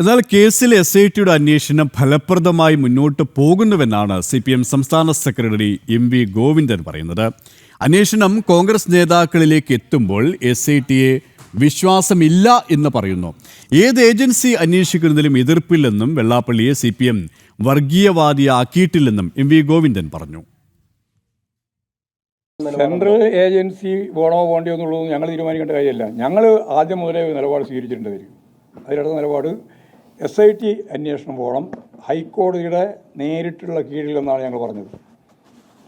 എന്നാൽ കേസിൽ S I ടിയുടെ അന്വേഷണം ഫലപ്രദമായി മുന്നോട്ട് പോകുന്നുവെന്നാണ് സി പി എം സംസ്ഥാന സെക്രട്ടറി എം വി ഗോവിന്ദൻ പറയുന്നത്. അന്വേഷണം കോൺഗ്രസ് നേതാക്കളിലേക്ക് എത്തുമ്പോൾ എസ് ഐ ടിയെ വിശ്വാസമില്ല എന്ന് പറയുന്നു. ഏത് ഏജൻസി അന്വേഷിക്കുന്നതിലും എതിർപ്പില്ലെന്നും വെള്ളാപ്പള്ളിയെ സി പി എം വർഗീയവാദിയാക്കിയിട്ടില്ലെന്നും എം വി ഗോവിന്ദൻ പറഞ്ഞു. സെൻട്രൽ ഏജൻസി വേണോ വേണ്ടിയോ എന്നുള്ളത് ഞങ്ങൾ തീരുമാനിക്കേണ്ട കാര്യമല്ല. ഞങ്ങൾ ആദ്യം മുതലേ നിലപാട് സ്വീകരിച്ചിട്ടുണ്ട് വരും അതിലടുത്ത നിലപാട് എസ് ഐ ടി അന്വേഷണം പോകണം ഹൈക്കോടതിയുടെ നേരിട്ടുള്ള കീഴിൽ എന്നാണ് ഞങ്ങൾ പറഞ്ഞത്.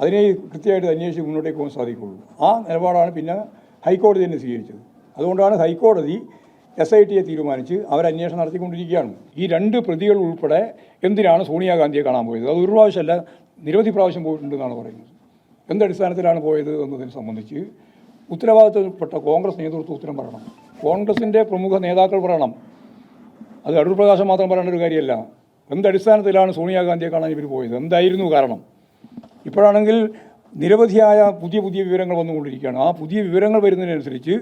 അതിനെ കൃത്യമായിട്ട് അന്വേഷിച്ച് മുന്നോട്ടേക്ക് പോകാൻ സാധിക്കുള്ളൂ. ആ നിലപാടാണ് പിന്നെ ഹൈക്കോടതി തന്നെ സ്വീകരിച്ചത്. അതുകൊണ്ടാണ് ഹൈക്കോടതി എസ് ഐ ടിയെ തീരുമാനിച്ച് അവരന്വേഷണം നടത്തിക്കൊണ്ടിരിക്കുകയാണ്. ഈ രണ്ട് പ്രതികൾ ഉൾപ്പെടെ എന്തിനാണ് സോണിയാഗാന്ധിയെ കാണാൻ പോയത്? അത് ഒരു പ്രാവശ്യമല്ല നിരവധി പ്രാവശ്യം പോയിട്ടുണ്ടെന്നാണ് പറയുന്നത്. എന്തടിസ്ഥാനത്തിലാണ് പോയത് എന്നതിനെ സംബന്ധിച്ച് ഉത്തരവാദിത്തപ്പെട്ട കോൺഗ്രസ് നേതൃത്വം ഉത്തരം പറയണം. കോൺഗ്രസിന്റെ പ്രമുഖ നേതാക്കൾ പറയണം. അത് അടൂർ പ്രകാശം മാത്രം പറയേണ്ട ഒരു കാര്യമല്ല. എന്തടിസ്ഥാനത്തിലാണ് സോണിയാഗാന്ധിയെ കാണാൻ ഇവർ പോയത്? എന്തായിരുന്നു കാരണം? ഇപ്പോഴാണെങ്കിൽ നിരവധിയായ പുതിയ പുതിയ വിവരങ്ങൾ വന്നുകൊണ്ടിരിക്കുകയാണ്. ആ പുതിയ വിവരങ്ങൾ വരുന്നതിനനുസരിച്ച്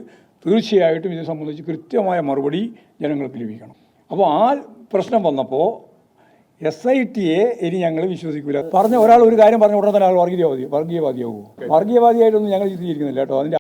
തീർച്ചയായിട്ടും ഇതിനെ സംബന്ധിച്ച് കൃത്യമായ മറുപടി ജനങ്ങൾക്ക് ലഭിക്കണം. അപ്പോൾ ആ പ്രശ്നം വന്നപ്പോൾ എസ് ഐ ടിയെ ഇനി ഞങ്ങൾ വിശ്വസിക്കില്ല പറഞ്ഞ ഒരാൾ ഒരു കാര്യം പറഞ്ഞ ഉടനെ തന്നെ ആൾ വർഗീയവാദി വർഗീയവാദിയാവുമോ വർഗീയവാദിയായിട്ടൊന്നും ഞങ്ങൾ ചിത്രീകരിക്കുന്നില്ല കേട്ടോ. അതിന്റെ